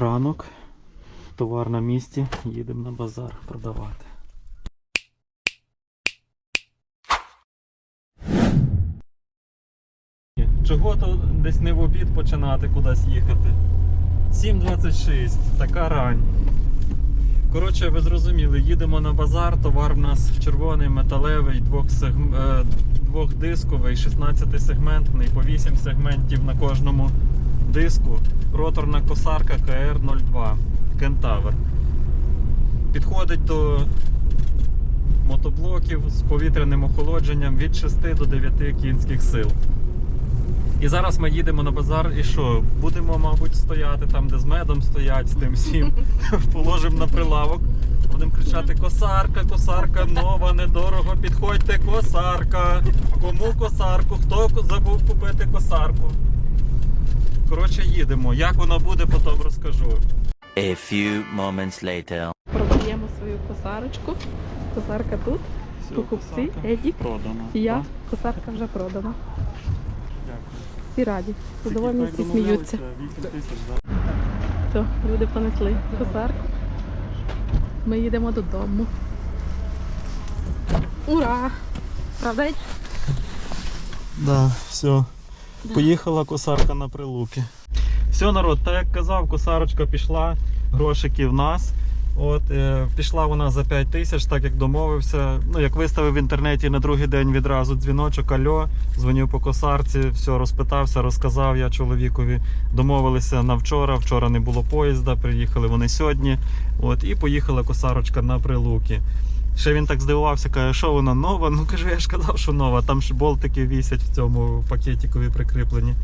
Ранок, товар на місці, їдемо на базар продавати. Чого тут десь не в обід починати кудись їхати? 7.26, така рань. Коротше, ви зрозуміли, їдемо на базар, товар в нас червоний, металевий, е, двохдисковий, 16-сегментний, по 8 сегментів на кожному диску. Роторна косарка КР-02 Кентавр. Підходить до мотоблоків з повітряним охолодженням від 6 до 9 кінських сил. І зараз ми їдемо на базар і що? Будемо, мабуть, стояти там, де з медом стоять, з тим всім. Положимо на прилавок. Будемо кричати: косарка, косарка, нова, недорого, підходьте, косарка. Кому косарку? Хто забув купити косарку? Коротше, їдемо. Як воно буде, потім розкажу. A few moments later. Продаємо свою косарочку. Косарка тут. Покупці, Едік. продано. І я. Косарка вже продана. Дякую. Всі раді. Задоволені, всі сміються. 8 тисяч, да? То, люди понесли косарку. Ми їдемо додому. Ура! Правда? Едь? Да, все. Поїхала косарка на прилуки. Все, народ, так як казав, косарочка пішла, грошики в нас. От, е, пішла вона за 5 тисяч, так як домовився. Ну, як виставив в інтернеті на другий день відразу дзвіночок, альо, дзвонив по косарці, все, розпитався, розказав я чоловікові. Домовилися на вчора. Вчора не було поїзда, приїхали вони сьогодні. От, і поїхала косарочка на прилуки. Ще він так здивувався, каже, що вона нова. Ну кажу, я ж казав, що нова. Там ж болтики вісять в цьому пакетикові прикріплені.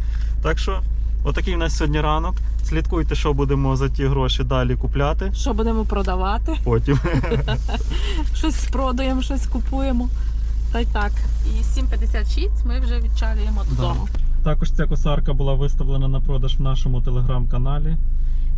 Так що, отакий у нас сьогодні ранок. Слідкуйте, що будемо за ті гроші далі купляти. Що будемо продавати? Потім. Щось продаємо, щось купуємо. Та й так. І 7.56 ми вже відчалюємо додому. Також ця косарка була виставлена на продаж в нашому телеграм-каналі.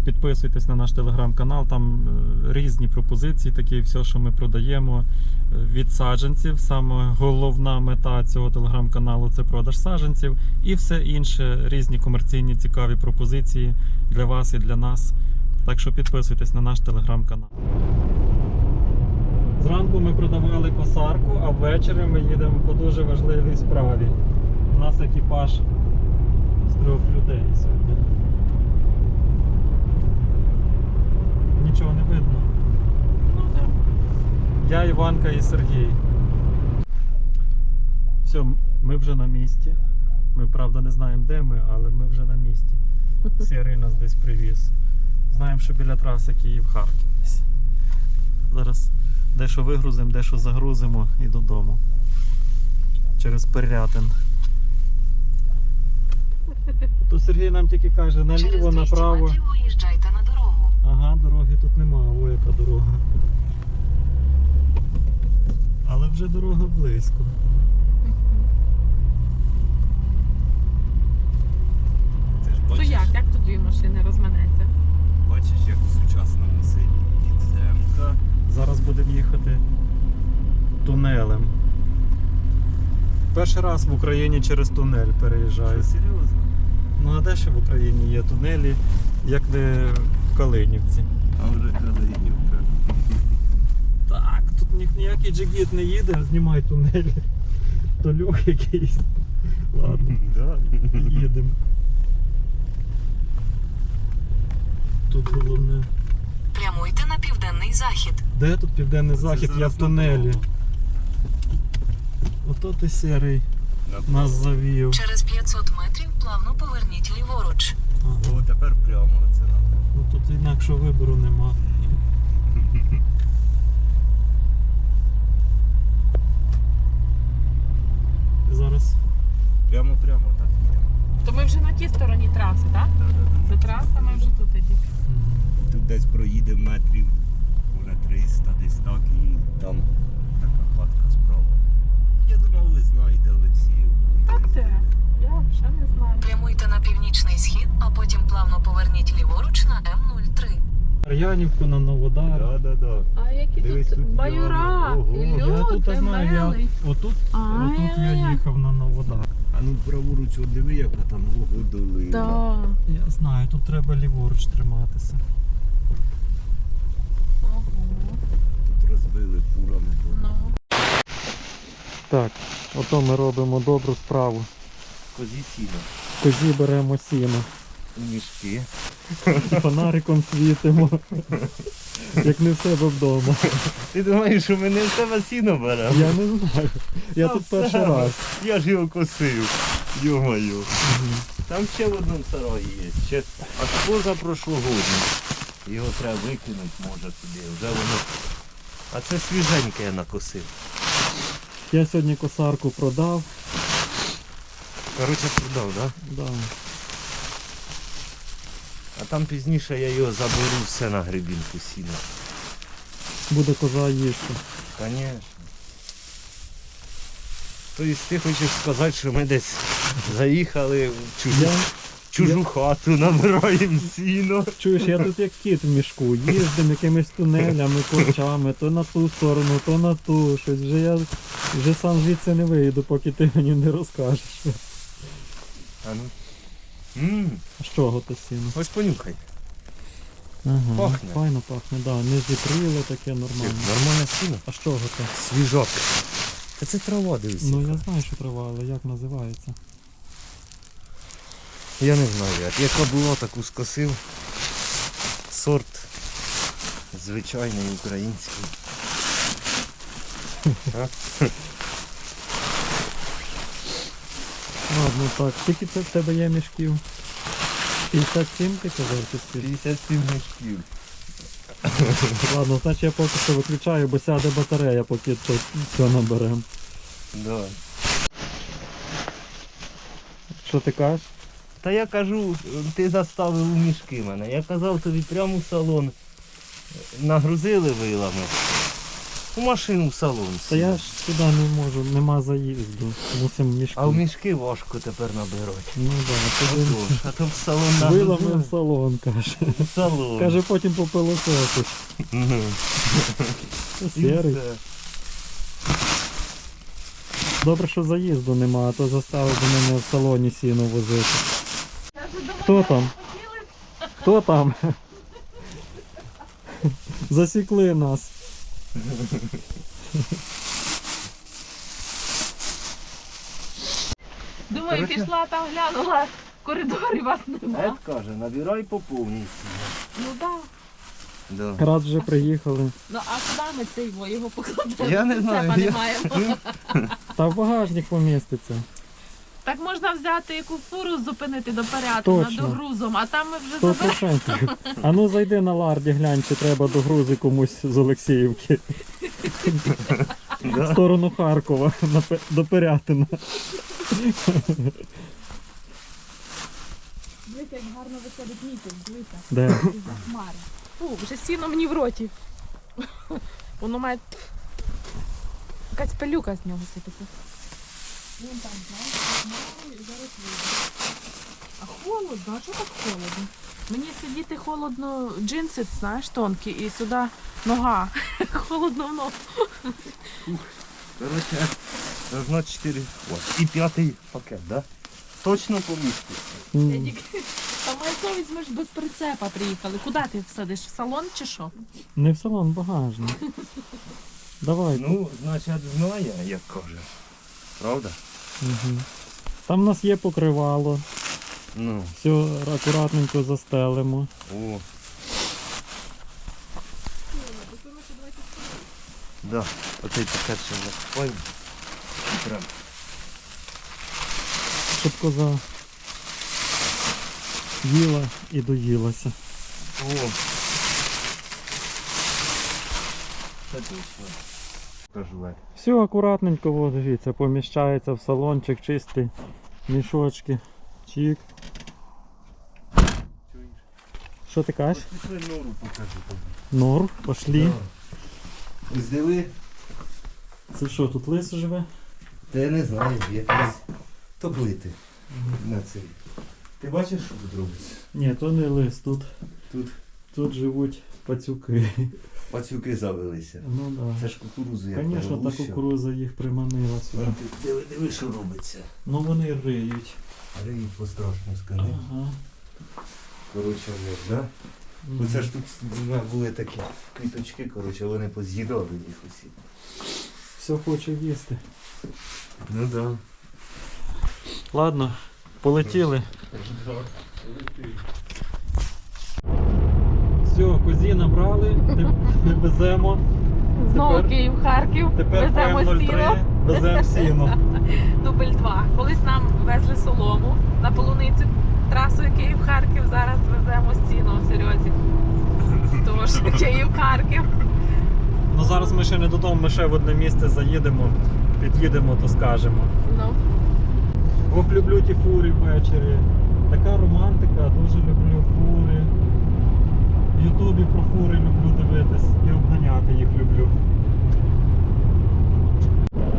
Підписуйтесь на наш телеграм-канал, там е, різні пропозиції, такі все, що ми продаємо е, від саджанців. Саме головна мета цього телеграм-каналу це продаж саджанців і все інше, різні комерційні цікаві пропозиції для вас і для нас. Так що підписуйтесь на наш телеграм-канал. Зранку ми продавали косарку, а ввечері ми їдемо по дуже важливій справі. У нас екіпаж з трьох людей сьогодні. Нічого не видно. Ну, так. Я, Іванка і Сергій. Все, ми вже на місці. Ми правда не знаємо, де ми, але ми вже на місці. Сірий нас десь привіз. Знаємо, що біля траси Київ-Харків. Зараз дещо вигрузимо, дещо загрузимо і додому. Через Пирятин. То Сергій нам тільки каже наліво, направо. дорогу. Ага, дороги тут нема, о, яка дорога. Але вже дорога близько. Ти ж То бачиш, як? Як тут дві машини розманеться? бачиш, як в сучасному селі підземка. Зараз будемо їхати тунелем. Перший раз в Україні через тунель переїжджаю. Що серйозно? Ну а де ще в Україні є тунелі, як не в Калинівці? А вже Калинівка. Так, тут ніякий джигіт не їде, знімай тунель. То льох якийсь. Ладно. Да. Їдемо. Тут головне. Прямуйте на південний захід. Де тут південний Це захід? Я в тунелі. Ото ти серий нас завів. Через 500 метрів плавно поверніть ліворуч. Ага. О, тепер прямо оце нам. Ну тут інакшого вибору нема. Зараз Прямо прямо так. їдемо. То ми вже на тій стороні траси, так? Це траса, ми вже тут м, Тут десь проїдемо метрів може 300, десь так і там така хатка справа. Я думав, ви знаєте Олексію. Так де? Я взагалі не знаю. Прямуйте на північний схід, а потім плавно поверніть ліворуч на М03. Мар'янівку на Новодар. Да, да, да. А які Дивись, тут, тут баюра. Ого. і Я тут знаю, я отут, отут я їхав на Новодар. А ну праворуч от диви, яка там ого долина. Так. Я знаю, тут треба ліворуч триматися. Ого. Тут розбили фурами. Ну. Так, ото ми робимо добру справу. Козі сіно. Козі беремо сіно. У мішки. Фонариком світимо. Як не в себе вдома. Ти думаєш, що ми не в тебе сіно беремо? Я не знаю. Я Та тут в перший себе. раз. Я ж його косив. Йо-моє. Там ще в одному сараї є. Ще аж позапрошлогодній. Його треба викинути, може туди. Вже воно. А це свіженьке я накосив. Я сьогодні косарку продав. Коротше, продав, так? Да? Да. А там пізніше я його заберу все на грибінку сіно. Буде коза їсти. Звісно. Тобто ти хочеш сказати, що ми десь заїхали в чужу, Я, чужу хату, набираємо сіно. чуєш, я тут як кіт в мішку. Їздим якимись тунелями, корчами, то на ту сторону, то на ту. Щось вже я вже сам звідси не вийду, поки ти мені не розкажеш. А ну. М, А з чого то сіно? ось понюхай. Ага, Пахне. файно пахне, да. Не зіпріло таке нормально. Нормальне сіно. А з чого то? Свіжок. Та це трава дивися. Ну я знаю, що трава, але як називається? Я не знаю, як. яка була, таку скосив. Сорт звичайний український. Ладно, так. Скільки це в тебе є мішків? 57 ти казав чи скільки? 57 мішків. Ладно, значить я поки що виключаю, бо сяде батарея, поки тут все наберемо. Да. Що ти кажеш? Та я кажу, ти заставив у мішки мене. Я казав тобі прямо в салон. Нагрузили вилами. У машину в салон. Та я ж сюди не можу, нема заїзду. Мусимо мішки. А в мішки важко тепер набирати. Ну да, Отож, тоді а то в салон вилами нагрузили. в салон, каже. В салон. Каже, потім попилососиш. Ну, і Серий. все. Добре, що заїзду нема, а то заставив би мене в салоні сіно возити. Хто там? Хто там? Засікли нас. Думаю, Короче. пішла там глянула в коридорі вас нема. Ед каже, набирай по повній. Ну так. Да. Раз вже приїхали. Ну а куди ми цей во його покладемо? Я не знаю, я- маємо. Та в багажник поміститься. Так можна взяти яку фуру зупинити до порядку над Точно. догрузом, а там ми вже Сто заберемо. процентів. А ну зайди на ларді, глянь, чи треба до грузи комусь з Олексіївки. В сторону Харкова, на Пе- до Пирятина. Дивіться, як гарно виходить місяць, дивіться, Де? хмари. Фу, вже сіно мені в роті. Воно має якась пилюка з нього сипеться. Вон там, хмари, і зараз вийде. А холодно, а чого так холодно? Мені сидіти холодно, джинси, знаєш, тонкі, і сюди нога. Холодно в ногу. Короче, должно 4. О, і п'ятий пакет, да? Точно поміститься. М, Та моя совість, ми ж без прицепа приїхали. Куди ти всадиш? В салон чи що? Не в салон, багажник. Давай. Ну, значить, знає, як каже. Правда? Угу. Там у нас є покривало, Ну, все акуратненько застелимо. о. Да, оцей пакет ще закупаємо. Прям. Щоб коза їла і доїлася. О. Це точно. Лек. Все акуратненько, от, дивіться, поміщається в салончик, чистий, мішочки. Чик. Що ти кажеш? Пішли нору покажу тобі. Нор, пошлі. Ось диви. Це що, тут лис живе? Та я не знаю, якось топлити на цей. Ти бачиш, що тут робиться? Ні, то не лис, тут, Тут. тут живуть пацюки. Пацюки завелися. Ну да. Це ж кукурузу я Звісно, та кукуруза їх приманила сюди. Ти Диви, диви, що робиться. Ну вони риють. Риють по-страшно, скажи. Ага. Коротше, як, да? Мгм. Оце ж тут були такі квіточки, коротше, вони поз'їдали їх усі. Все хоче їсти. Ну да. Ладно, полетіли. Все, козі набрали, веземо. Знову Тепер- Київ, Харків, Тепер веземо ПМ-03, сіно. веземо сіно. Дубль 2. Колись нам везли солому на полуницю трасою Київ-Харків, зараз веземо сіно в серйозі. Тож Київ-Харків. Ну зараз ми ще не додому, ми ще в одне місце заїдемо, під'їдемо, то скажемо. Ну, Ох, люблю ті фури ввечері. Така романтика, дуже люблю фури. В Ютубі про фури люблю дивитись і обганяти їх люблю.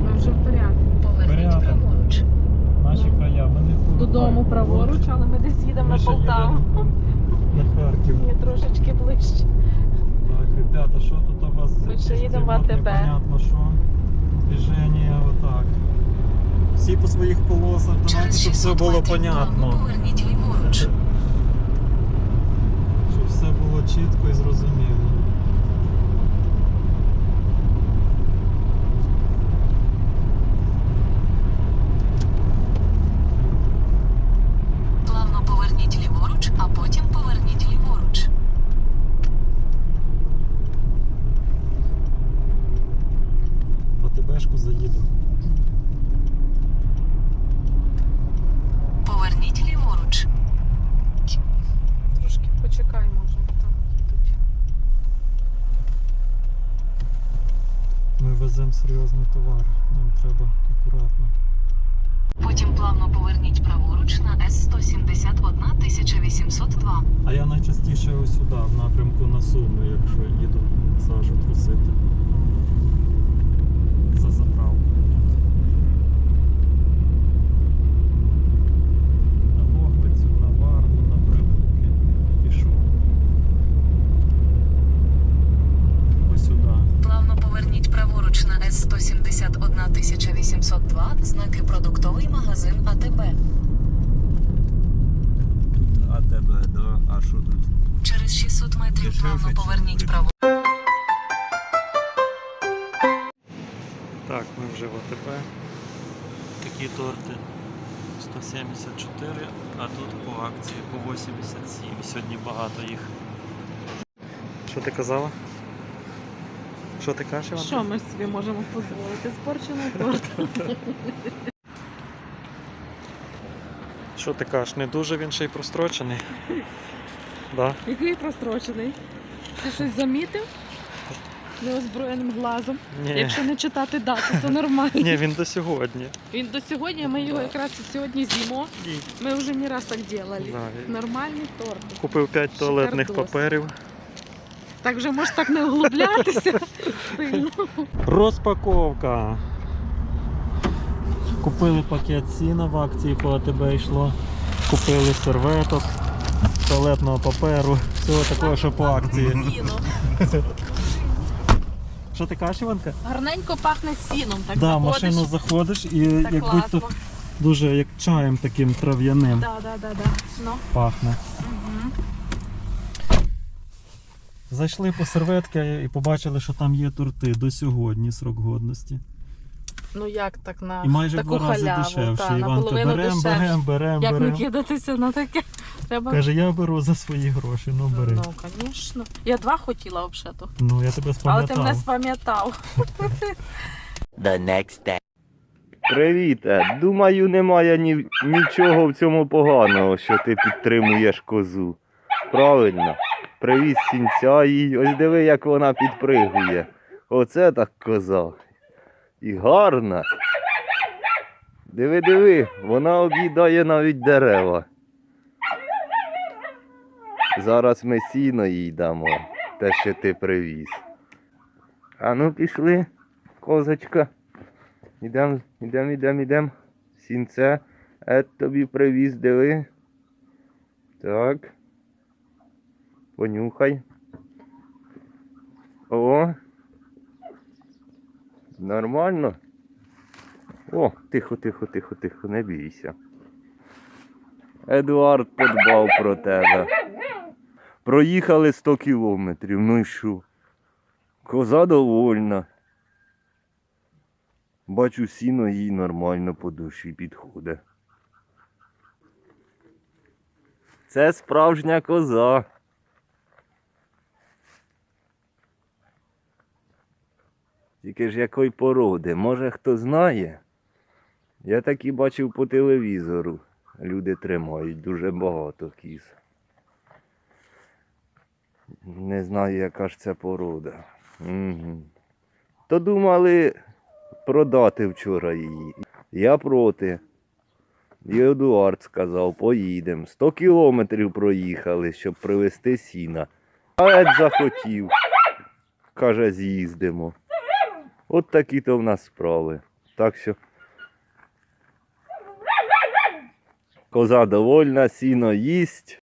ми вже в порядку. Поверніть Порядок. праворуч. Наші края, ми не фури. Додому праворуч, але ми десь їдемо Ми на ще Полтаву. їдемо на Харків. Ні, трошечки ближче. Так, ребята, що тут у вас? Ми ще Якісь їдемо в АТБ. Непонятно що. Движення отак. Всі по своїх полосах, давайте, щоб все було понятно. поверніть ліворуч. Чітко і зрозуміло. Плавно поверніть ліворуч, а потім поверніть ліворуч. В АТБшку заїду. Поверніть ліворуч. Трошки почекай, може, там їдуть. Ми веземо серйозний товар. Нам треба акуратно. Потім плавно поверніть праворуч на С-171 1802. А я найчастіше ось сюди, в напрямку на Суми, якщо їду Так, ми вже в АТБ. Такі торти 174, а тут по акції по 87. Сьогодні багато їх. Що ти казала? Що ти кажеш, Іван? Що ми собі можемо дозволити? Спорчений торт. Що ти кажеш? Не дуже він ще й прострочений. Да? Який прострочений? Ти щось замітив? Неозброєним глазом. Ні. Якщо не читати дату, то нормально. Ні, він до сьогодні. Він до сьогодні, ми його якраз і сьогодні з'їмо. Ми вже не раз так робили. Да, і Нормальні торти. Купив 5 туалетних Шикардос. паперів. Так вже можеш так не углублятися сильно. Розпаковка. Купили пакет сіна в акції по АТБ йшло. Купили серветок, туалетного паперу, всього такого, що по акції. Що ти кажеш, Іванка? Гарненько пахне сіном. Так да, заходиш. машину заходиш і Так як класно. будь-то дуже як чаєм таким трав'яним Да, да, да, да. Ну. пахне. Угу. Зайшли по серветки і побачили, що там є торти до сьогодні срок годності. Ну як так на І майже в таку два рази халяву, дешевше. та, Іванка, наполовину берем, дешевше. берем, берем, Як не берем. кидатися на таке? Треба. Каже, я беру за свої гроші, ну бери. Ну, звісно. Я два хотіла взагалі. Ну, я тебе Але ти мене спам'ятав. спам'ятав. The next day. Привіт, Думаю, немає ні, нічого в цьому поганого, що ти підтримуєш козу. Правильно. Привіз сінця їй. Ось диви, як вона підпригує. Оце так коза. І гарна. Диви, диви, вона об'їдає навіть дерева. Зараз ми сіно їй дамо, те, що ти привіз. А ну пішли, козочка. Ідем, ідем, ідем, ідем. Сінце. Ед тобі привіз, диви. Так. Понюхай. О, Нормально? О, тихо, тихо, тихо, тихо, не бійся. Едуард подбав про тебе. Проїхали 100 кілометрів, ну і що? Коза довольна. Бачу, сіно їй нормально по душі підходить. Це справжня коза. Тільки ж якої породи, може хто знає? Я так і бачив по телевізору. Люди тримають дуже багато кіз. Не знаю, яка ж це порода. Угу. То думали продати вчора її. Я проти. І Едуард сказав, поїдемо. 100 кілометрів проїхали, щоб привезти сіна. А Ед захотів. Каже, з'їздимо. От такі то в нас справи. Так що. Коза довольна, сіно їсть.